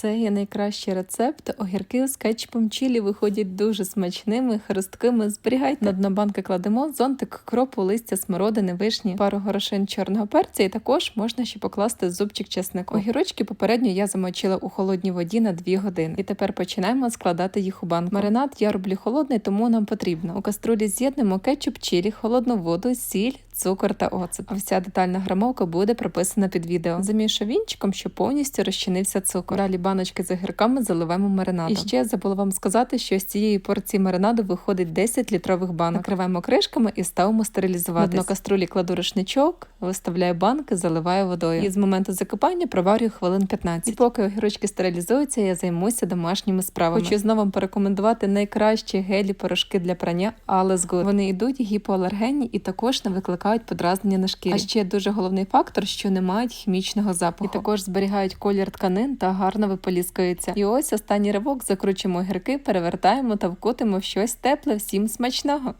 Це є найкращий рецепт. Огірки з кетчупом чілі виходять дуже смачними, хрусткими. Зберігайте на дно банки кладемо зонтик кропу, листя смородини, вишні, пару горошин чорного перця, і також можна ще покласти зубчик чеснику. Огірочки попередньо я замочила у холодній воді на 2 години. І тепер починаємо складати їх у банку. Маринад я роблю холодний, тому нам потрібно. У каструлі з'єднемо кетчуп, чілі, холодну воду, сіль, цукор та оцет. А вся детальна грамовка буде прописана під відео. Замішу вінчиком, щоб повністю розчинився цукор. Далі баночки з огірками заливаємо маринадом. І ще забула вам сказати, що з цієї порції маринаду виходить 10 літрових банок. Накриваємо кришками і ставимо стерилізувати. На каструлі кладу рушничок, виставляю банки, заливаю водою. І з моменту закипання проварюю хвилин 15. І поки огірочки стерилізуються, я займуся домашніми справами. Хочу знову вам порекомендувати найкращі гелі порошки для прання Alles Good. Вони йдуть гіпоалергенні і також не викликають подразнення на шкірі. А ще дуже головний фактор, що не мають хімічного запаху. І також зберігають колір тканин та гарно виполіскуються. І ось останній ривок закручуємо огірки, перевертаємо та вкутимо в щось тепле. Всім смачного!